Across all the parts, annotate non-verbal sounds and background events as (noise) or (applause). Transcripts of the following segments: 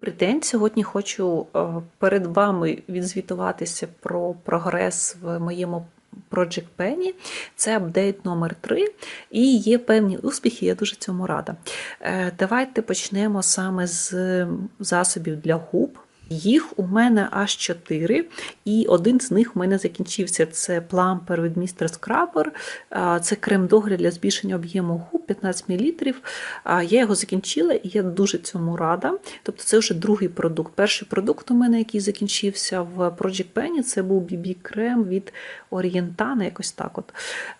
Добрий день. Сьогодні хочу е, перед вами відзвітуватися про прогрес в моєму Project Penny. Це апдейт номер 3 і є певні успіхи, я дуже цьому рада. Е, Давайте почнемо саме з засобів для губ. Їх у мене аж 4, і один з них у мене закінчився. Це плампер від. Scrubber. А, Це крем догляд для збільшення об'єму губ 15 мл. Я його закінчила і я дуже цьому рада. Тобто це вже другий продукт. Перший продукт у мене, який закінчився в Project Penny, це був BB-крем від Орієнтана, якось так от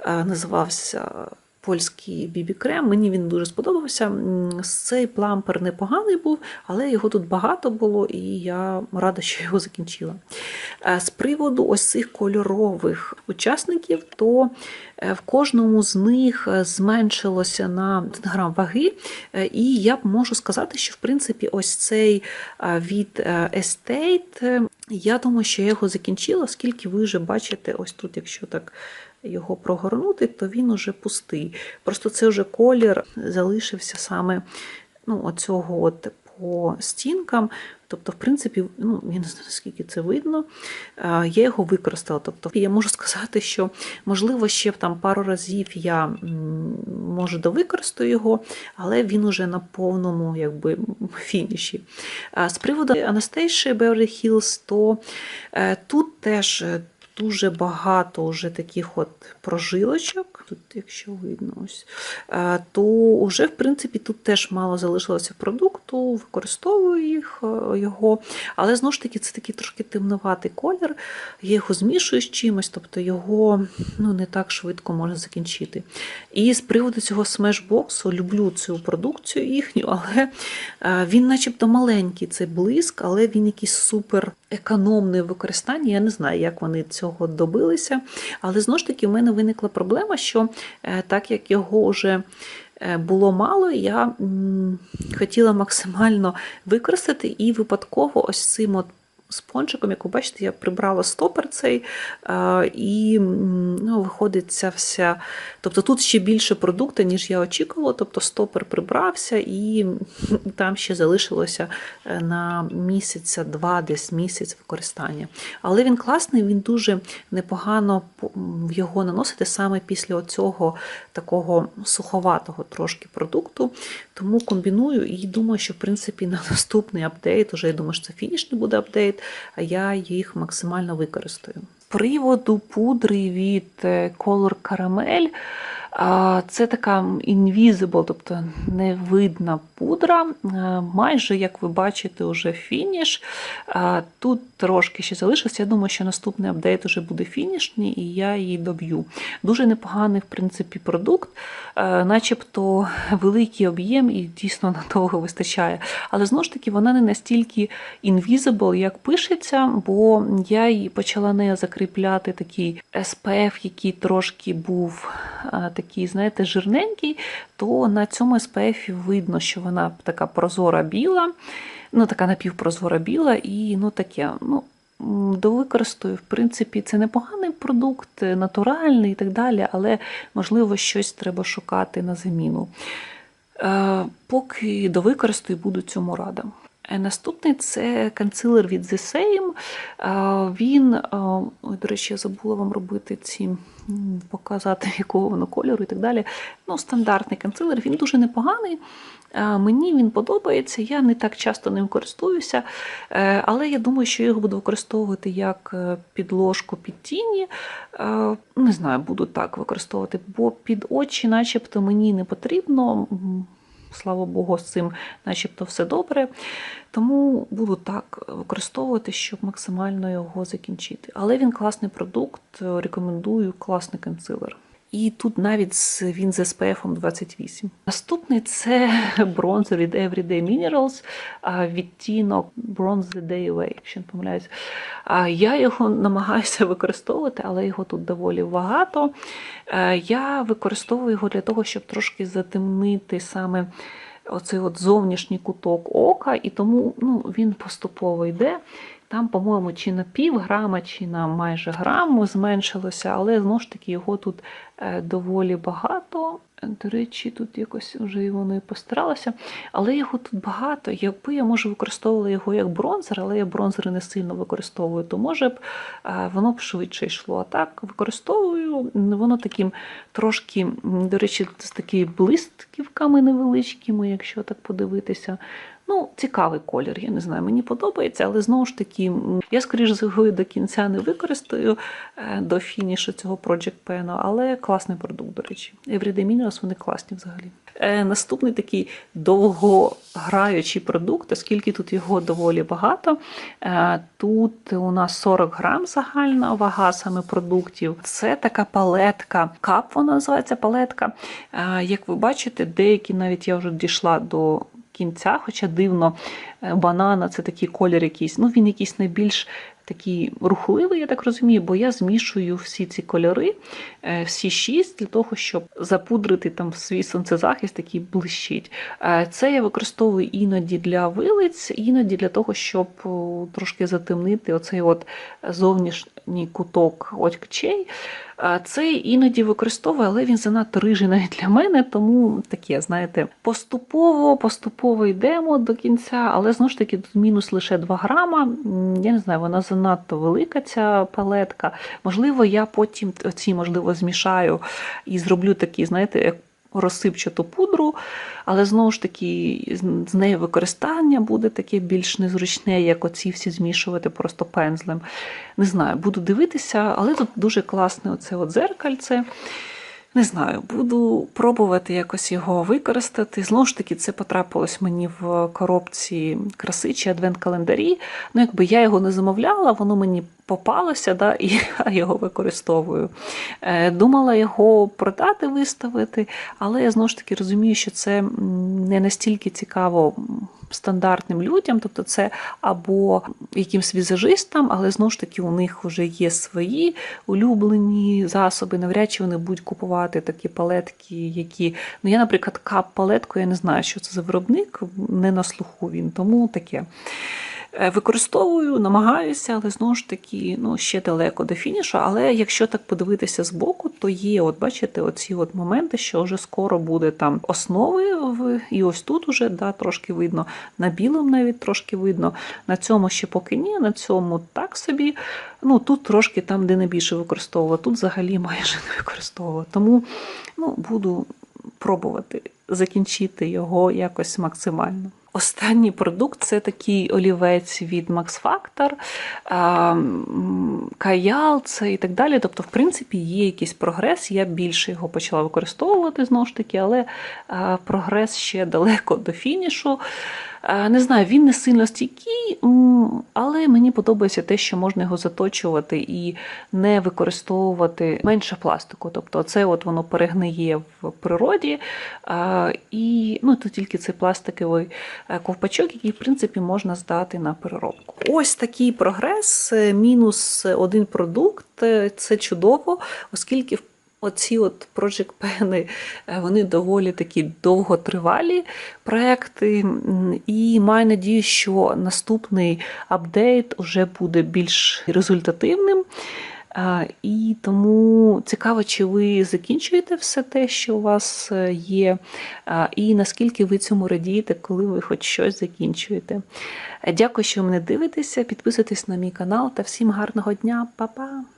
називався польський бібі-крем. Мені він дуже сподобався. Цей плампер непоганий був, але його тут багато було, і я рада, що його закінчила. Е, З приводу ось цих кольорових учасників, то е, в кожному з них е, зменшилося на 1 грам ваги. І я можу сказати, що в принципі ось цей від Estate, я думаю, що я його закінчила, оскільки ви вже бачите, ось тут, якщо так його прогорнути, то він уже пустий. Просто це вже колір залишився саме ну, оцього от по стінкам. Тобто, в принципі, ну, я не знаю, наскільки це видно, я його використала. Тобто, я можу сказати, що, можливо, ще там пару разів я м, може довикористаю його, але він уже на повному якби, фініші. З приводу Анастейші Beverly Hills, то е, тут теж дуже багато вже таких от прожилочок. Тут, якщо видно, ось, е, то вже, в принципі, тут теж мало залишилося продукту, використовую їх, е, його. Але знову ж таки, це такий трошки темноватий колір. Я його змішую з чимось, тобто його ну, не так швидко можна закінчити. І з приводу цього смешбоксу люблю цю продукцію їхню, але е, він начебто маленький, цей блиск, але він якийсь супер економний використання. Я не знаю, як вони цього добилися. Але знову ж таки, в мене виникла проблема, що е, так як його вже е, було мало, я хотіла максимально використати і випадково ось цим от спончиком, як ви бачите, я прибрала стопер цей, е, і ну, виходить ця вся. Тобто тут ще більше продукту, ніж я очікувала. Тобто стопер прибрався, і там ще залишилося е, на місяця, два, десь місяць використання. Але він класний, він дуже непогано його наносити саме після цього такого суховатого трошки продукту. Тому комбіную і думаю, що в принципі на (laughs) наступний апдейт, уже я думаю, що це фінішний буде апдейт, а я їх максимально використаю. З приводу пудри від е, Color Caramel, Це така invisible, тобто невидна пудра. Майже, як ви бачите, вже фініш. Тут трошки ще залишилося. Я думаю, що наступний апдейт вже буде фінішний, і я її доб'ю. Дуже непоганий, в принципі, продукт, начебто великий об'єм і дійсно надовго вистачає. Але знову ж таки, вона не настільки invisible, як пишеться, бо я її почала нею закріпляти такий SPF, який трошки був а, такий, знаєте, жирненький, то на цьому SPF видно, що вона така прозора біла, ну така напівпрозора біла, і ну таке. ну. м, Довикористаю, в принципі, це непоганий продукт, натуральний і так далі, але можливо щось треба шукати на заміну. Е, Поки довикористаю, буду цьому рада. Е, Наступний це консилер від The Same. Е, Він, е, до речі, я забула вам робити ці, показати, (laughs) якого воно кольору і так далі. Ну, стандартний консилер, він дуже непоганий. Мені він подобається, я не так часто ним користуюся, але я думаю, що я його буду використовувати як підложку під тіні. Не знаю, буду так використовувати, бо під очі, начебто, мені не потрібно. Слава Богу, з цим начебто все добре. Тому буду так використовувати, щоб максимально його закінчити. Але він класний продукт, рекомендую класний консилер. І тут навіть він з SPF 28. Наступний це (laughs) бронзер від Everyday Minerals, відтінок Bronze Day Away, якщо не помиляюсь. Я його намагаюся (laughs) використовувати, але його тут доволі багато. Е, Я використовую його для того, щоб трошки затемнити саме оцей от зовнішній куток ока, і тому ну, він поступово йде. Там, по-моєму, чи на пів грама, чи на майже грам зменшилося, але знову ж таки його тут е, доволі багато. До речі, тут якось вже воно і постаралося. Але його тут багато. Якби я може використовувала його як бронзер, але я бронзери не сильно використовую, то може б воно б швидше йшло. А так використовую, воно таким трошки, до речі, з такими блистківками невеличкими, якщо так подивитися. Ну, цікавий колір, я не знаю, мені подобається, але знову ж таки, я, скоріш за його до кінця не використаю е, до фінішу цього Project Pen, але класний продукт, до речі. Everyday Minerals, вони класні взагалі. Е, Наступний такий довгограючий продукт, оскільки тут його доволі багато. Е, Тут у нас 40 грам загальна вага саме продуктів. Це така палетка. Кап вона називається палетка. Е, Як ви бачите, деякі навіть я вже дійшла до кінця, хоча дивно, е, банана це такий колір якийсь. Ну, він якийсь найбільш такий рухливий, я так розумію, бо я змішую всі ці кольори, е, всі шість, для того, щоб запудрити там свій сонцезахист, який блищить. Е, Це я використовую іноді для вилиць, іноді для того, щоб трошки затемнити оцей от зовнішній куток очей. Е, Це іноді використовую, але він занадто рижий навіть для мене, тому таке, знаєте, поступово, поступово йдемо до кінця, але знову ж таки тут мінус лише 2 грама. Я не знаю, вона занадто велика, ця палетка. Можливо, я потім ці, можливо, змішаю і зроблю такі, знаєте, як розсипчату пудру, але знову ж таки з- нею використання буде таке більш незручне, як оці всі змішувати просто пензлем. Не знаю, буду дивитися, але тут дуже класне оце от дзеркальце. Не знаю, буду пробувати якось його використати. Знову ж таки, це потрапилось мені в коробці краси чи адвент-календарі. Ну, якби я його не замовляла, воно мені попалося, да, і (laughs) я його використовую. Е, Думала його продати, виставити, але я знову ж таки розумію, що це не настільки цікаво стандартним людям, тобто це або якимсь візажистам, але знову ж таки у них вже є свої улюблені засоби. Навряд чи вони будуть купувати такі палетки, які. Ну, я, наприклад, кап-палетку, я не знаю, що це за виробник, не на слуху він, тому таке. Е, Використовую, намагаюся, але знову ж таки ну, ще далеко до фінішу. Але якщо так подивитися збоку, то є, от бачите, оці от моменти, що вже скоро буде там основи, в- і ось тут уже да, трошки видно, на білому навіть трошки видно. На цьому ще поки ні, на цьому так собі. Ну тут трошки там, де найбільше використовувала, тут взагалі майже не використовувала. Тому ну, буду пробувати закінчити його якось максимально. Останній продукт це такий олівець від Max Factor, Каял це і так далі. Тобто, в принципі, є якийсь прогрес. Я більше його почала використовувати знову ж таки, але прогрес ще далеко до фінішу. Не знаю, він не сильно стійкий, але мені подобається те, що можна його заточувати і не використовувати менше пластику. Тобто, це от воно перегниє в природі. І ну, тут тільки цей пластиковий ковпачок, який, в принципі, можна здати на переробку. Ось такий прогрес, е, мінус один продукт. е, Це чудово, оскільки Оці от Project Pen, е, вони доволі такі довготривалі проекти, і маю надію, що наступний апдейт вже буде більш результативним. І тому цікаво, чи ви закінчуєте все те, що у вас е, є, і наскільки ви цьому радієте, коли ви хоч щось закінчуєте. Дякую, що ви мене дивитеся. Підписуйтесь на мій канал та всім гарного дня, Па-па!